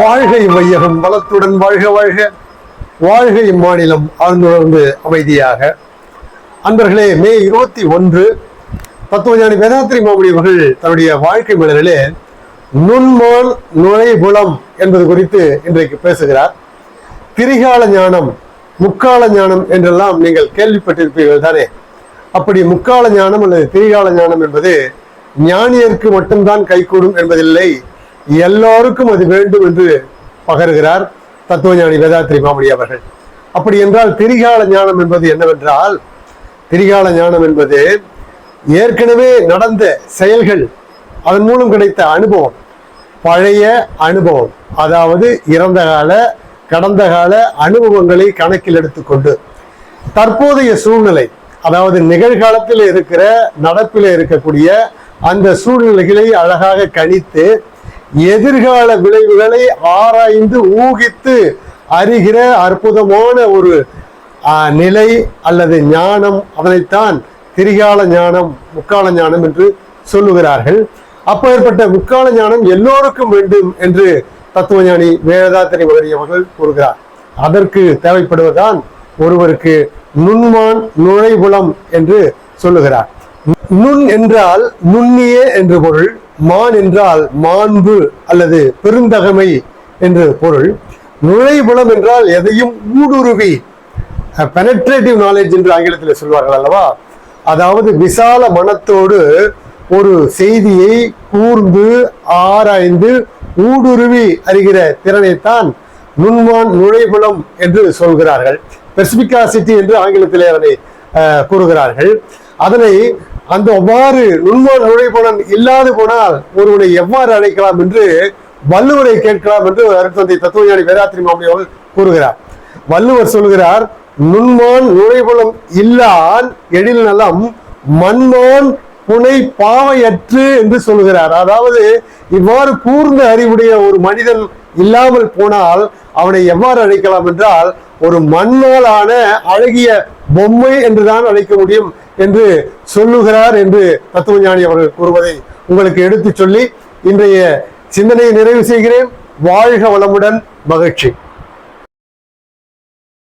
வாழ்கை இவ்வையகம் வளத்துடன் வாழ்க வாழ்க. வாழ்கை இம்மாநிலம் ஆழ்ந்துணர்ந்து அமைதியாக. அன்பர்களே மே இருபத்தி ஒன்று தத்துவஞானி வேதாத்திரி மாமணி அவர்கள் தன்னுடைய வாழ்க்கை மலரிலே நுண்மான் நுழைபுலம் என்பது குறித்து இன்றைக்கு பேசுகிறார். திரிகால ஞானம் முக்கால ஞானம் என்றெல்லாம் நீங்கள் கேள்விப்பட்டிருப்பீர்கள் தானே. அப்படி முக்கால ஞானம் அல்லது திரிகால ஞானம் என்பது ஞானியருக்கு மட்டும்தான் கைகூடும் என்பதில்லை எல்லோருக்கும் அது வேண்டும் என்று பகருகிறார் தத்துவஞானி வேதாத்திரி மாமணி அவர்கள். அப்படி என்றால் திரிகால ஞானம் என்பது என்னவென்றால் திரிகால ஞானம் என்பது ஏற்கனவே நடந்த செயல்கள் அதன் மூலம் கிடைத்த அனுபவம் பழைய அனுபவம் அதாவது இறந்த கால கடந்த கால அனுபவங்களை கணக்கில் எடுத்துக்கொண்டு தற்போதைய சூழ்நிலை அதாவது நிகழ்காலத்தில் இருக்கிற நடப்பில் இருக்கக்கூடிய அந்த சூழ்நிலைகளை அழகாக கணித்து எதிர்கால விளைவுகளை ஆராய்ந்து ஊகித்து அறிகிற அற்புதமான ஒரு நிலை அல்லது ஞானம் அதனைத்தான் திரிகால ஞானம் முக்கால ஞானம் என்று சொல்லுகிறார்கள். அப்பேற்பட்ட முக்கால ஞானம் எல்லோருக்கும் வேண்டும் என்று தத்துவஞானி வேதாத்திரி மகரி அவர்கள் கூறுகிறார். அதற்கு தேவைப்படுவதுதான் ஒருவருக்கு நுண்மான் நுழைபுலம் என்று சொல்லுகிறார். நுண் என்றால் நுண்ணிய என்று பொருள். மான் என்றால் மாண்பு அல்லது பெருந்தகமை என்று பொருள். நுழைபுலம் என்றால் எதையும் ஊடுருவி பெனட்ரேட்டிவ் நாலேஜ் என்று ஆங்கிலத்தில் சொல்வார்கள் அல்லவா? அதாவது விசால மனத்தோடு ஒரு செய்தியை கூர்ந்து ஆராய்ந்து ஊடுருவி அறிகிற திறனைத்தான் நுண்மான் நுழைபுலம் என்று சொல்கிறார்கள். பெர்சிபிகாசிட்டி என்று ஆங்கிலத்திலே அதனை கூறுகிறார்கள். அதனை அந்த அவ்வாறு நுண்மான் நுழைபுலம் இல்லாது போனால் ஒருவனை எவ்வாறு அழைக்கலாம் என்று வள்ளுவரை கேட்கலாம் என்று அருட்தந்தை தத்துவஞானி வேதாத்திரி மாமணி அவர்கள் கூறுகிறார். வள்ளுவர் சொல்கிறார் நுண்மான் நுழைபுலம் இல்லான் எழில் நலம் மண்மான் புனை பாவையற்று என்று சொல்கிறார் அதாவது இவ்வாறு கூர்ந்த அறிவுடைய ஒரு மனிதன் இல்லாமல் போனால் அவனை எவ்வாறு அழைக்கலாம் என்றால் ஒரு மண்ணாலான அழகிய பொம்மை என்றுதான் அழைக்க முடியும் என்று சொல்லுகிறார் என்று தத்துவஞானி அவர்கள் கூறுவதை உங்களுக்கு எடுத்துச் சொல்லி இன்றைய சிந்தனையை நிறைவு செய்கிறேன். வாழ்க வளமுடன் மகிழ்ச்சி.